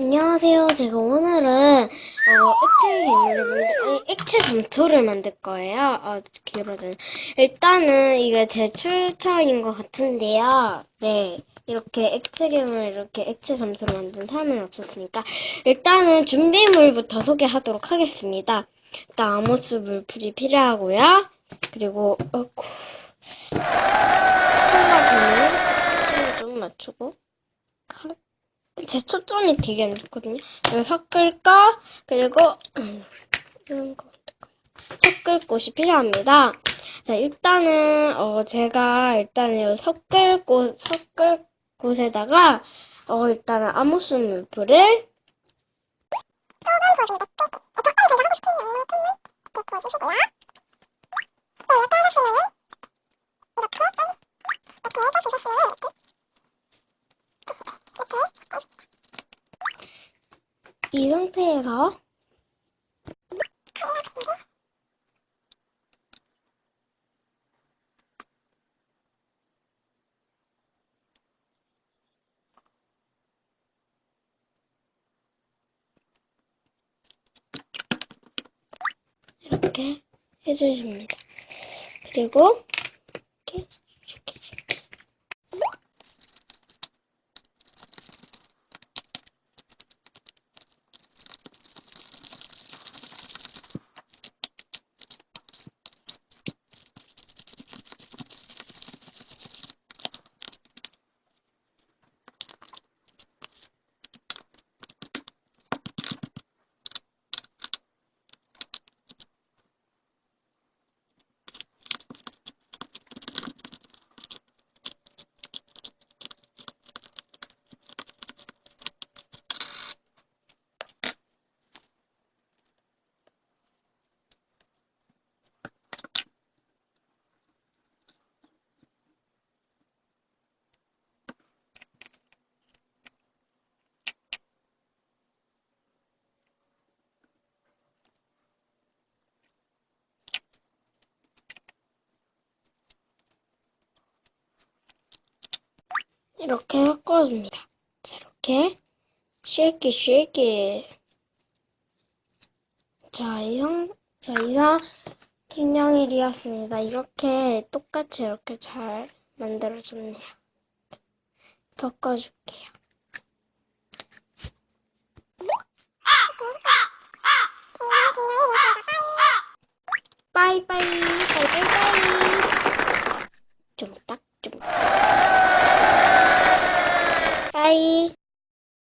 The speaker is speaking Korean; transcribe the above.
안녕하세요. 제가 오늘은 어, 액체 괴물을 만들, 액체 점토를 만들 거예요. 아, 길어진. 일단은 이게 제 출처인 것 같은데요. 네. 이렇게 액체 괴물 이렇게 액체 점토를 만든 사람은 없었으니까 일단은 준비물부터 소개하도록 하겠습니다. 일단 아모스 물풀이 필요하고요. 그리고 어구, 칼라 괴물 좀 맞추고 칼 제 초점이 되게 안 좋거든요. 이거 섞을 거, 그리고, 음, 이런 거? 섞을 곳이 필요합니다. 자, 일단은, 어, 제가, 일단은, 이 섞을 곳, 섞을 곳에다가, 어, 일단은, 아모스 물풀을, 조금 부어줍니다. 조금. 제가 하고 싶은 만큼만 이렇게 부어주시고요. 네, 이렇게 하셨으면 이렇게 이렇게 해주셨으면 이렇게 이렇게 이 상태에서, 이렇게 해주십니다. 그리고, 이렇게 섞어줍니다. 자, 이렇게 쉐이키 쉐이키 자, 이상, 자, 이상 김영일이었습니다. 이렇게 똑같이 이렇게 잘 만들어줬네요. 섞어줄게요. 빠이빠이, 빠이빠이빠이. 좀 딱, 좀. 哎